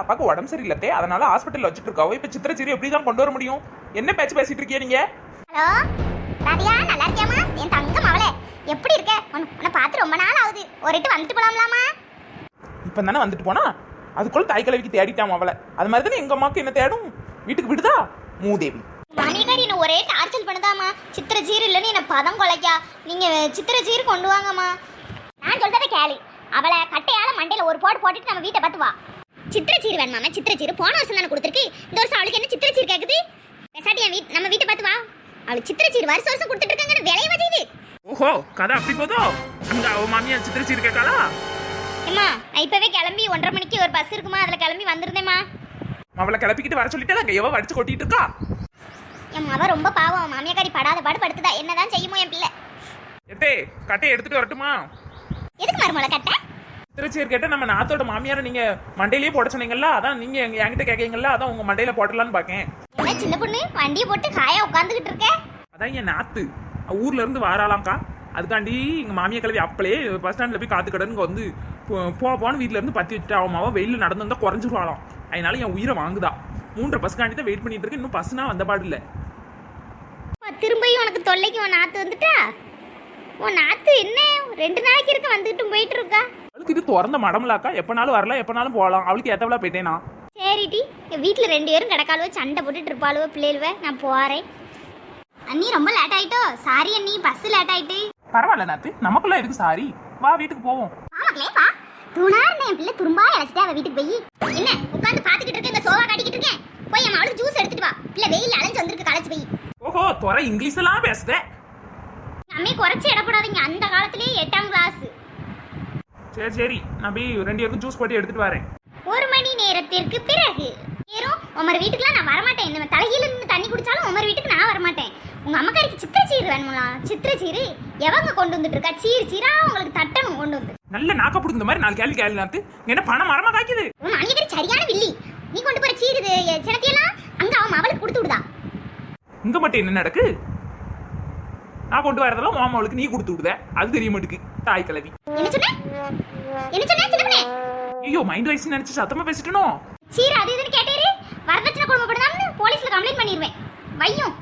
அப்பாவுக்கு உடம்பு சரியில்லத்தே அதனால ஹாஸ்பிட்டல் வச்சுட்டு இருக்காவோ இப்ப சித்திரச்சீரி எப்படி தான் கொண்டு வர முடியும்? என்ன பேச்சு பேசிட்டு இருக்கீங்க நீங்க? ஹலோ ராதியா நல்லா இருக்கியாமா என் தங்கம் அவளே. எப்படி இருக்க? உன்னை பார்த்து ரொம்ப நாள் ஆகுது. ஒரு இட்டு வந்துட்டு போலாம்லாமா இப்ப தானே வந்துட்டு போனா? அதுக்குள்ள தாய் கிழவிக்கு தேடிட்டாம் அவளை. அது மாதிரி தானே எங்க அம்மாக்கு என்ன தேடும்? வீட்டுக்கு விடுதா? மூதேவி. மாமியார் என்ன ஒரே டார்ச்சல் பண்ணுதாம்மா. சித்திர சீர் இல்லைன்னு என்ன பதம் கொலைக்கா? நீங்க சித்திர சீர் கொண்டு வாங்கம்மா. நான் சொல்றதை கேளு. அவளை கட்டையால மண்டையில ஒரு போட்டு போட்டுட்டு நம்ம வீட்டை பார்த்து வா சித்திர சீர் வேணுமாமா சித்திர சீர் போன வருஷம் தானே கொடுத்துருக்கு. இந்த வருஷம் அவளுக்கு என்ன சித்திர சீர் கேக்குது? பெசாட்டி என் வீட் நம்ம வீட்டை பார்த்து வா. அவளுக்கு சித்திர சீர் வருஷம் வருஷம் கொடுத்துட்டு இருக்காங்கன்னு விலைய வச்சுது ஓஹோ கதை அப்படி போதோ? அங்க அவ மாமியா சித்திரச்சீரி கேட்காளா ஏம்மா நான் இப்பவே கிளம்பி ஒன்றரை மணிக்கு ஒரு பஸ் இருக்குமா? அதுல கிளம்பி வந்திருந்தேம்மா. அவளை கிளப்பிக்கிட்டு வர சொல்லிட்டு அங்க எவ வடிச்சு கொட்டிட்டு இருக்கா? என் மவ ரொம்ப பாவம். மாமியாக்காரி படாத பாடு படுத்துதா. என்னதான் செய்யுமோ என் பிள்ளை. எத்தே கட்டையை எடுத்துட்டு வரட்டுமா? எதுக்கு மருமலை கட்ட? சித்திரச்சீர் கேட்ட நம்ம நாத்தோட மாமியாரை நீங்க மண்டையிலேயே போட சொன்னீங்கல்ல அதான் நீங்க என்கிட்ட கேட்கீங்கல்ல அதான் உங்க மண்டையில போடலான்னு பாக்கேன். என்ன சின்ன பொண்ணு? வண்டியை போட்டு காயா உட்காந்துக்கிட்டு இருக்க? அதான் என் நாத்து. ஊர்ல இருந்து வாராளாம்க்கா. அதுக்காண்டி எங்க மாமியா கிளவி அப்பளே பஸ் ஸ்டாண்ட்ல போய் காத்து கடனுங்க வந்து போ- போன வீட்ல இருந்து பத்தி வச்சுட்டு அவன் மாவ வெயில நடந்து வந்தா குறைஞ்சிருவாளாம். அதனால என் உயிரை வாங்குதா. மூன்றரை பஸ்காண்டி தான் வெயிட் பண்ணிட்டு இருக்கு இன்னும் பஸ்னா வந்த பாடு இல்ல. திரும்பியும் உனக்கு தொல்லைக்கு உன் நாத்து வந்துட்டா? உன் நாத்து என்ன? ரெண்டு நாளைக்கு இருக்க வந்துகிட்டும் போயிட்டு இருக்கா? இது திறந்த மடமலாக்கா? எப்பனாலும் வரலாம் எப்பனாலும் போகலாம் அவளுக்கு ஏத்தவளா போயிட்டேனா? சரிடி வீட்டில் ரெண்டு பேரும் கிடக்காளுவோ சண்டை போட்டுட்டு இருப்பாளுவோ பிள்ளைகளுவ நான் போறேன். அண்ணி ரொம்ப லேட் ஆயிட்டோ? சாரி அண்ணி பஸ் லேட் ஆயிட்டு. பரவாயில்ல நாத்து. நமக்குள்ள எதுக்கு சாரி வா வீட்டுக்கு போவோம். ஆமாங்களே வா. தூணா இருந்தேன் என் பிள்ளை துரும்பா இழைச்சிட்டா அவ வீட்டுக்கு போய். என்ன உட்காந்து பாத்துக்கிட்டு இருக்கேன் இந்த சோவா காட்டிக்கிட்டு இருக்கேன்? போய் என் அவளுக்கு ஜூஸ் எடுத்துட்டு வா. பிள்ளை வெயில் அலைஞ்சு வந்திருக்கு களைச்சு போய். ஓஹோ துறை இங்கிலீஷ் எல்லாம் பேசுத. அம்மே குறைச்சி இடப்படாதீங்க அந்த காலத்திலேயே எட்டாம் கிளாஸ் சரி சரி. நான் போய் ரெண்டு பேருக்கும் ஜூஸ் போட்டு எடுத்துட்டு வரேன். ஒரு மணி நேரத்திற்கு பிறகு. ஏறும் உமர் வீட்டுக்குலாம் நான் வரமாட்டேன். இந்த தலையில இருந்து தண்ணி குடிச்சாலும் உமர் வீட்டுக்கு நான் வரமாட்டேன். உங்க அம்மக்காரிக்கு சித்திர சீர் வேணுங்களா சித்திர சீரு எவங்க கொண்டு வந்துட்டு இருக்கா? சீர் சீரா உங்களுக்கு தட்டணும் கொண்டு வந்து. நல்ல நாக்க பிடிந்த மாதிரி நாலு கேள்வி கேள்வி நாத்து என்ன பணம் மரமா காய்க்குது? உன் அன்னியக்காரி சரியான வில்லி. நீ கொண்டு போற சீர் இது சினத்தையெல்லாம் அங்க அவன் அவளுக்கு கொடுத்து விடுதா? இங்க மட்டும் என்ன நடக்கு? நான் கொண்டு வரதெல்லாம் உன் அவளுக்கு நீ கொடுத்து விடுத. அது தெரிய மாட்டுக்கு. தாய் கிழவி என்ன சொன்ன என்ன ஐயோ மைண்ட் வைஸ் நினைச்சு சத்தமா பேசிட்டனோ? சீர் அது இதுன்னு கேட்டேரு. வரதட்சணை கொடுமை போடுதான்னு போலீஸ்ல கம்ப்ளைண்ட் பண்ணிடுவேன் வையும்.